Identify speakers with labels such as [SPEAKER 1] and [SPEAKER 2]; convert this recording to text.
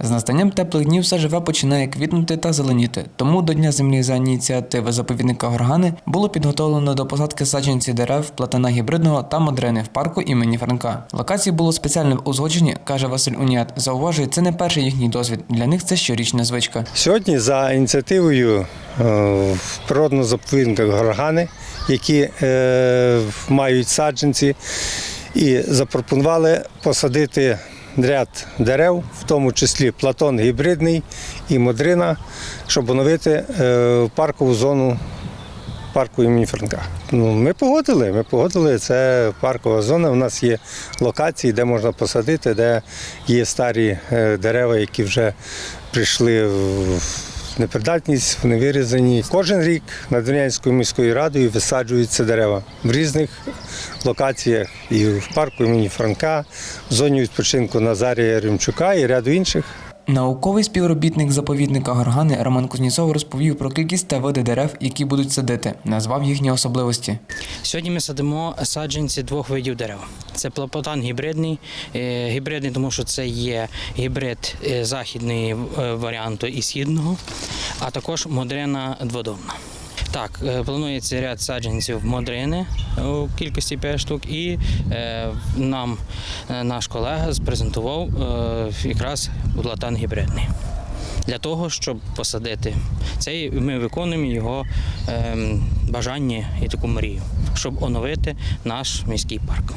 [SPEAKER 1] З настанням теплих днів все живе починає квітнути та зеленіти. Тому до Дня землі за ініціативи заповідника Горгани було підготовлено до посадки саджанці дерев, платана гібридного та модрини в парку імені Франка. Локації було спеціально узгоджені, каже Василь Уніат. Зауважує, це не перший їхній досвід. Для них це щорічна звичка.
[SPEAKER 2] Сьогодні за ініціативою е, в природно-заповідниках Горгани, які е, мають саджанці, і запропонували посадити ряд дерев, в тому числі платон гібридний і модрина, щоб оновити е, паркову зону парку імені Франка. Ну, ми погодили, ми погодили. Це паркова зона. У нас є локації, де можна посадити, де є старі е, дерева, які вже прийшли в непридатність, вони вирізані. Кожен рік над Надвірнянською міською радою висаджуються дерева в різних локаціях і в парку імені Франка, в зоні відпочинку Назарія Римчука і ряду інших.
[SPEAKER 1] Науковий співробітник заповідника Горгани Роман Кузнєцов розповів про кількість та види дерев, які будуть садити, назвав їхні особливості.
[SPEAKER 3] Сьогодні ми садимо саджанці двох видів дерев. Це плапотан гібридний. Е, Гібридний, тому що це є гібрид західного західної е, варіанту і східного, а також модрина дводомна. Так, е, планується ряд саджанців модрини у кількості 5 штук, і е, нам е, наш колега презентував якраз латан гібридний. Для того, щоб посадити цей, ми виконуємо його ем, бажання і таку мрію, щоб оновити наш міський парк.